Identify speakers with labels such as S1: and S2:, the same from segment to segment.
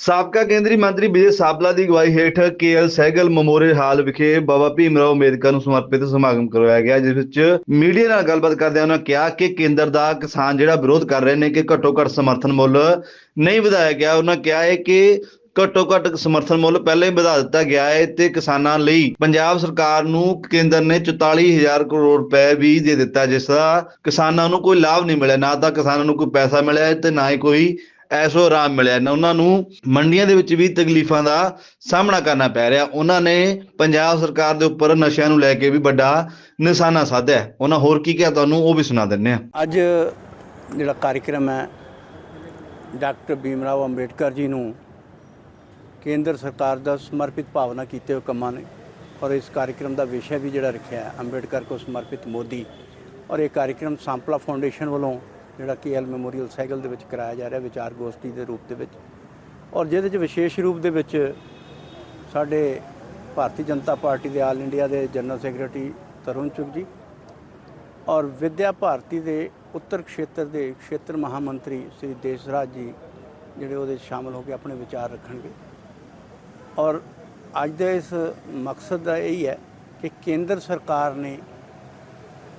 S1: ਸਾਬਕਾ ਕੇਂਦਰੀ ਮੰਤਰੀ ਵਿਜੇ ਸਾਬਲਾ ਦੀ ਅਗਵਾਈ ਹੇਠ ਕੇਐਲ ਸਹਿਗਲ ਮੈਮੋਰੀਅਲ ਹਾਲ ਵਿਖੇ ਬਾਬਾ ਭੀਮਰਾਓ ਅੰਬੇਦਕਰ ਨੂੰ ਸਮਰਪਿਤ ਸਮਾਗਮ ਕਰਵਾਇਆ ਗਿਆ, ਜਿਸ ਵਿੱਚ ਮੀਡੀਆ ਨਾਲ ਗੱਲਬਾਤ ਕਰਦਿਆਂ ਉਹਨਾਂ ਕਿਹਾ ਕਿ ਕੇਂਦਰ ਦਾ ਕਿਸਾਨ ਜਿਹੜਾ ਵਿਰੋਧ ਕਰ ਰਹੇ ਨੇ ਕਿ ਘੱਟੋ ਘੱਟ ਸਮਰਥਨ ਮੁੱਲ ਨਹੀਂ ਵਧਾਇਆ ਗਿਆ। ਉਹਨਾਂ ਕਿਹਾ ਹੈ ਕਿ ਘੱਟੋ ਘੱਟ ਸਮਰਥਨ ਮੁੱਲ ਪਹਿਲਾਂ ਹੀ ਵਧਾ ਦਿੱਤਾ ਗਿਆ ਹੈ ਤੇ ਕਿਸਾਨਾਂ ਲਈ ਪੰਜਾਬ ਸਰਕਾਰ ਨੂੰ ਕੇਂਦਰ ਨੇ 44000 ਕਰੋੜ ਰੁਪਏ ਵੀ ਦੇ ਦਿੱਤਾ, ਜਿਸ ਦਾ ਕਿਸਾਨਾਂ ਨੂੰ ਕੋਈ ਲਾਭ ਨਹੀਂ ਮਿਲਿਆ। ਨਾ ਤਾਂ ਕਿਸਾਨਾਂ ਨੂੰ ਕੋਈ ਪੈਸਾ ਮਿਲਿਆ ਹੈ ਤੇ ਨਾ ਹੀ ਕੋਈ ਐਸੋ ਆਰਾਮ ਮਿਲਿਆ ਨਾ। ਉਹਨਾਂ ਨੂੰ ਮੰਡੀਆਂ ਦੇ ਵਿੱਚ ਵੀ ਤਕਲੀਫਾਂ ਦਾ ਸਾਹਮਣਾ ਕਰਨਾ ਪੈ ਰਿਹਾ। ਉਹਨਾਂ ਨੇ ਪੰਜਾਬ ਸਰਕਾਰ ਦੇ ਉੱਪਰ ਨਸ਼ਿਆਂ ਨੂੰ ਲੈ ਕੇ ਵੀ ਵੱਡਾ ਨਿਸ਼ਾਨਾ ਸਾਧਿਆ। ਉਹਨਾਂ ਹੋਰ ਕੀ ਕਿਹਾ ਤੁਹਾਨੂੰ, ਉਹ ਵੀ ਸੁਣਾ ਦਿੰਨੇ ਆ
S2: ਅੱਜ ਜਿਹੜਾ ਕਾਰਜਕ੍ਰਮ ਹੈ, ਡਾਕਟਰ ਭੀਮ ਰਾਓ ਅੰਬੇਡਕਰ ਜੀ ਨੂੰ ਕੇਂਦਰ ਸਰਕਾਰ ਦਾ ਸਮਰਪਿਤ ਭਾਵਨਾ ਕੀਤੇ ਹੋਏ ਕੰਮਾਂ ਨੇ ਔਰ ਇਸ ਕਾਰਜਕ੍ਰਮ ਦਾ ਵਿਸ਼ਾ ਵੀ ਜਿਹੜਾ ਰੱਖਿਆ ਹੈ, ਅੰਬੇਡਕਰ ਕੋ ਸਮਰਪਿਤ ਮੋਦੀ। ਔਰ ਇਹ ਕਾਰਜਕ੍ਰਮ ਸਾਂਪਲਾ ਫਾਊਂਡੇਸ਼ਨ ਵੱਲੋਂ ਜਿਹੜਾ ਕੇਐਲ ਮੈਮੋਰੀਅਲ ਸਾਈਕਲ ਦੇ ਵਿੱਚ ਕਰਾਇਆ ਜਾ ਰਿਹਾ ਵਿਚਾਰ ਗੋਸ਼ਟੀ ਦੇ ਰੂਪ ਦੇ ਵਿੱਚ। ਔਰ ਜਿਹਦੇ 'ਚ ਵਿਸ਼ੇਸ਼ ਰੂਪ ਦੇ ਵਿੱਚ ਸਾਡੇ ਭਾਰਤੀ ਜਨਤਾ ਪਾਰਟੀ ਦੇ ਆਲ ਇੰਡੀਆ ਦੇ ਜਨਰਲ ਸੈਕਟਰੀ ਤਰੁਣ ਚੁਗ ਜੀ ਔਰ ਵਿਦਿਆ ਭਾਰਤੀ ਦੇ ਉੱਤਰ ਖੇਤਰ ਦੇ ਖੇਤਰ ਮਹਾਮੰਤਰੀ ਸ੍ਰੀ ਦੇਸ਼ਰਾਜ ਜੀ ਜਿਹੜੇ ਉਹਦੇ 'ਚ ਸ਼ਾਮਲ ਹੋ ਕੇ ਆਪਣੇ ਵਿਚਾਰ ਰੱਖਣਗੇ। ਔਰ ਅੱਜ ਦਾ ਇਸ ਮਕਸਦ ਦਾ ਇਹ ਹੀ ਹੈ ਕਿ ਕੇਂਦਰ ਸਰਕਾਰ ਨੇ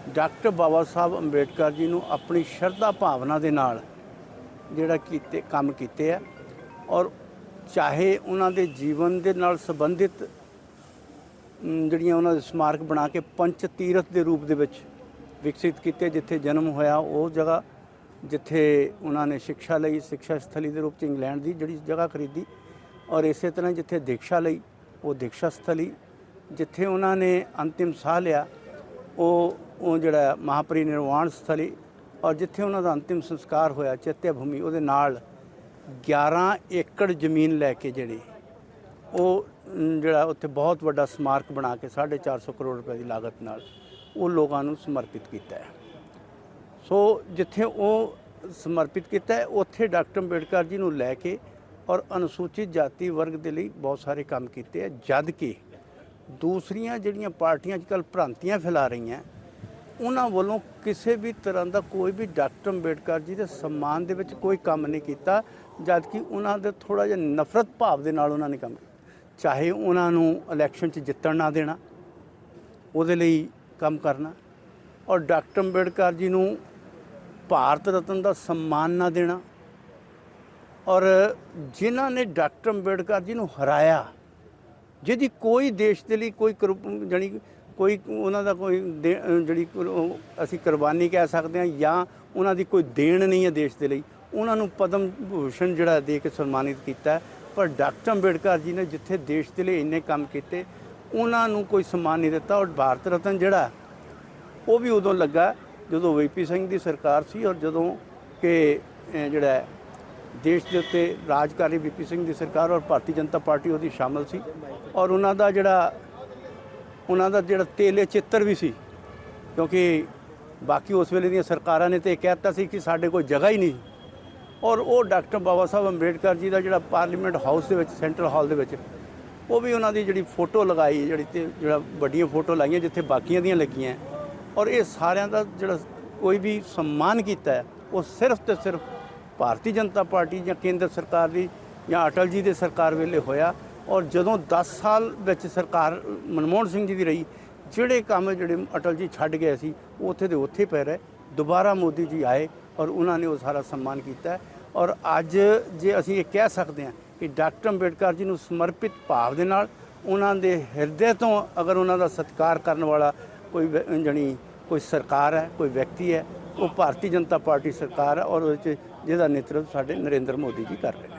S2: ਡਾਕਟਰ ਬਾਬਾ ਸਾਹਿਬ ਅੰਬੇਡਕਰ ਜੀ ਨੂੰ ਆਪਣੀ ਸ਼ਰਧਾ ਭਾਵਨਾ ਦੇ ਨਾਲ ਜਿਹੜਾ ਕੀਤੇ, ਕੰਮ ਕੀਤੇ ਆ ਔਰ ਚਾਹੇ ਉਹਨਾਂ ਦੇ ਜੀਵਨ ਦੇ ਨਾਲ ਸੰਬੰਧਿਤ ਜਿਹੜੀਆਂ ਉਹਨਾਂ ਦੇ ਸਮਾਰਕ ਬਣਾ ਕੇ ਪੰਚ ਤੀਰਥ ਦੇ ਰੂਪ ਦੇ ਵਿੱਚ ਵਿਕਸਿਤ ਕੀਤੇ, ਜਿੱਥੇ ਜਨਮ ਹੋਇਆ ਉਹ ਜਗ੍ਹਾ, ਜਿੱਥੇ ਉਹਨਾਂ ਨੇ ਸਿੱਖਿਆ ਲਈ, ਸਿੱਖਿਆ ਸਥਲੀ ਦੇ ਰੂਪ ਚ ਇੰਗਲੈਂਡ ਦੀ ਜਿਹੜੀ ਜਗ੍ਹਾ ਖਰੀਦੀ ਔਰ ਇਸੇ ਤਰ੍ਹਾਂ ਜਿੱਥੇ ਦੀਕਸ਼ਾ ਲਈ, ਉਹ ਦੀਕਸ਼ਾ ਸਥਲੀ, ਜਿੱਥੇ ਉਹਨਾਂ ਨੇ ਅੰਤਿਮ ਸਾਹ ਲਿਆ, ਉਹ ਉਹ ਜਿਹੜਾ ਮਹਾਪਰੀ ਨਿਰਵਾਣ ਸਥਲੀ ਔਰ ਜਿੱਥੇ ਉਹਨਾਂ ਦਾ ਅੰਤਿਮ ਸੰਸਕਾਰ ਹੋਇਆ, ਚੇਤਿਆ ਭੂਮੀ, ਉਹਦੇ ਨਾਲ 11 ਏਕੜ ਜ਼ਮੀਨ ਲੈ ਕੇ ਜਿਹੜੀ, ਉਹ ਜਿਹੜਾ ਉੱਥੇ ਬਹੁਤ ਵੱਡਾ ਸਮਾਰਕ ਬਣਾ ਕੇ 450 ਕਰੋੜ ਰੁਪਏ ਦੀ ਲਾਗਤ ਨਾਲ ਉਹ ਲੋਕਾਂ ਨੂੰ ਸਮਰਪਿਤ ਕੀਤਾ ਹੈ। ਸੋ ਜਿੱਥੇ ਉਹ ਸਮਰਪਿਤ ਕੀਤਾ ਹੈ, ਉੱਥੇ ਡਾਕਟਰ ਅੰਬੇਡਕਰ ਜੀ ਨੂੰ ਲੈ ਕੇ ਔਰ ਅਨੁਸੂਚਿਤ ਜਾਤੀ ਵਰਗ ਦੇ ਲਈ ਬਹੁਤ ਸਾਰੇ ਕੰਮ ਕੀਤੇ ਹੈ, ਜਦ ਕਿ ਦੂਸਰੀਆਂ ਜਿਹੜੀਆਂ ਪਾਰਟੀਆਂ ਅੱਜਕੱਲ ਭ੍ਰਾਂਤੀਆਂ ਫੈਲਾ ਰਹੀਆਂ ਉਹਨਾਂ ਵੱਲੋਂ ਕਿਸੇ ਵੀ ਤਰ੍ਹਾਂ ਦਾ ਕੋਈ ਵੀ ਡਾਕਟਰ ਅੰਬੇਡਕਰ ਜੀ ਦੇ ਸਨਮਾਨ ਦੇ ਵਿੱਚ ਕੋਈ ਕੰਮ ਨਹੀਂ ਕੀਤਾ ਜਦ ਕਿ ਉਹਨਾਂ ਦੇ ਥੋੜਾ ਜਿਹਾ ਨਫ਼ਰਤ ਭਾਵ ਦੇ ਨਾਲ ਉਹਨਾਂ ਨੇ ਕੰਮ ਕੀਤਾ। ਚਾਹੇ ਉਹਨਾਂ ਨੂੰ ਇਲੈਕਸ਼ਨ 'ਚ ਜਿੱਤਣ ਨਾ ਦੇਣਾ, ਉਹਦੇ ਲਈ ਕੰਮ ਕਰਨਾ। ਔਰ ਡਾਕਟਰ ਅੰਬੇਡਕਰ ਜੀ ਨੂੰ ਭਾਰਤ ਰਤਨ ਦਾ ਸਨਮਾਨ ਨਾ ਦੇਣਾ। ਔਰ ਜਿਨ੍ਹਾਂ ਨੇ ਡਾਕਟਰ ਅੰਬੇਡਕਰ ਜੀ ਨੂੰ ਹਰਾਇਆ, ਜਿਹਦੀ ਕੋਈ ਦੇਸ਼ ਦੇ ਲਈ ਕੋਈ ਕੁਰਬ- ਜਾਣੀ ਕੋਈ ਉਹਨਾਂ ਦਾ ਕੋਈ ਦੇ- ਜਿਹੜੀ ਉਹ ਅਸੀਂ ਕੁਰਬਾਨੀ ਕਹਿ ਸਕਦੇ ਹਾਂ ਜਾਂ ਉਹਨਾਂ ਦੀ ਕੋਈ ਦੇਣ ਨਹੀਂ ਹੈ ਦੇਸ਼ ਦੇ ਲਈ, ਉਹਨਾਂ ਨੂੰ ਪਦਮ ਭੂਸ਼ਣ ਜਿਹੜਾ ਦੇ ਕੇ ਸਨਮਾਨਿਤ ਕੀਤਾ ਪਰ ਡਾਕਟਰ ਅੰਬੇਡਕਰ ਜੀ ਨੇ ਜਿੱਥੇ ਦੇਸ਼ ਦੇ ਲਈ ਇੰਨੇ ਕੰਮ ਕੀਤੇ, ਉਹਨਾਂ ਨੂੰ ਕੋਈ ਸਨਮਾਨ ਨਹੀਂ ਦਿੱਤਾ ਔਰ ਭਾਰਤ ਰਤਨ ਜਿਹੜਾ ਉਹ ਵੀ ਉਦੋਂ ਲੱਗਾ ਜਦੋਂ ਵੀਪੀ ਸਿੰਘ ਦੀ ਸਰਕਾਰ ਸੀ ਔਰ ਜਦੋਂ ਕਿ ਜਿਹੜਾ ਦੇਸ਼ ਦੇ ਉੱਤੇ ਰਾਜਕਾਰੀ ਵੀਪੀ ਸਿੰਘ ਦੀ ਸਰਕਾਰ ਔਰ ਭਾਰਤੀ ਜਨਤਾ ਪਾਰਟੀ ਉਹਦੀ ਸ਼ਾਮਲ ਸੀ ਔਰ ਉਹਨਾਂ ਦਾ ਜਿਹੜਾ ਉਹਨਾਂ ਦਾ ਜਿਹੜਾ ਤੇਲੇ ਚਿੱਤਰ ਵੀ ਸੀ, ਕਿਉਂਕਿ ਬਾਕੀ ਉਸ ਵੇਲੇ ਦੀਆਂ ਸਰਕਾਰਾਂ ਨੇ ਤੇ ਇਹ ਕਹਿ ਦਿੱਤਾ ਸੀ ਕਿ ਸਾਡੇ ਕੋਲ ਜਗ੍ਹਾ ਹੀ ਨਹੀਂ ਔਰ ਉਹ ਡਾਕਟਰ ਬਾਬਾ ਸਾਹਿਬ ਅੰਬੇਡਕਰ ਜੀ ਦਾ ਜਿਹੜਾ ਪਾਰਲੀਮੈਂਟ ਹਾਊਸ ਦੇ ਵਿੱਚ, ਸੈਂਟਰਲ ਹਾਲ ਦੇ ਵਿੱਚ, ਉਹ ਵੀ ਉਹਨਾਂ ਦੀ ਜਿਹੜੀ ਫੋਟੋ ਲਗਾਈ, ਜਿਹੜੀ ਤੇ ਜਿਹੜਾ ਵੱਡੀਆਂ ਫੋਟੋ ਲਾਈਆਂ ਜਿੱਥੇ ਬਾਕੀਆਂ ਦੀਆਂ ਲੱਗੀਆਂ। ਔਰ ਇਹ ਸਾਰਿਆਂ ਦਾ ਜਿਹੜਾ ਕੋਈ ਵੀ ਸਨਮਾਨ ਕੀਤਾ ਹੈ, ਉਹ ਸਿਰਫ ਤੇ ਸਿਰਫ ਭਾਰਤੀ ਜਨਤਾ ਪਾਰਟੀ ਜਾਂ ਕੇਂਦਰ ਸਰਕਾਰ ਦੀ ਜਾਂ ਅਟਲ ਜੀ ਦੇ ਸਰਕਾਰ ਵੇਲੇ ਹੋਇਆ। ਔਰ ਜਦੋਂ 10 ਸਾਲ ਵਿੱਚ ਸਰਕਾਰ ਮਨਮੋਹਨ ਸਿੰਘ ਜੀ ਦੀ ਰਹੀ, ਜਿਹੜੇ ਕੰਮ ਜਿਹੜੇ ਅਟਲ ਜੀ ਛੱਡ ਗਏ ਸੀ ਉਹ ਉੱਥੇ ਦੇ ਉੱਥੇ ਪੈ ਰਹੇ, ਦੁਬਾਰਾ ਮੋਦੀ ਜੀ ਆਏ ਔਰ ਉਹਨਾਂ ਨੇ ਉਹ ਸਾਰਾ ਸਨਮਾਨ ਕੀਤਾ। ਔਰ ਅੱਜ ਜੇ ਅਸੀਂ ਇਹ ਕਹਿ ਸਕਦੇ ਹਾਂ ਕਿ ਡਾਕਟਰ ਅੰਬੇਡਕਰ ਜੀ ਨੂੰ ਸਮਰਪਿਤ ਭਾਵ ਦੇ ਨਾਲ ਉਹਨਾਂ ਦੇ ਹਿਰਦੇ ਤੋਂ ਅਗਰ ਉਹਨਾਂ ਦਾ ਸਤਿਕਾਰ ਕਰਨ ਵਾਲਾ ਕੋਈ ਵ- ਜਾਣੀ ਕੋਈ ਸਰਕਾਰ ਹੈ, ਕੋਈ ਵਿਅਕਤੀ ਹੈ, ਉਹ ਭਾਰਤੀ ਜਨਤਾ ਪਾਰਟੀ ਸਰਕਾਰ ਹੈ ਔਰ ਉਹਦੇ 'ਚ ਜਿਹਦਾ ਨੇਤਰਤਵ ਸਾਡੇ ਨਰਿੰਦਰ ਮੋਦੀ ਜੀ ਕਰ ਰਹੇ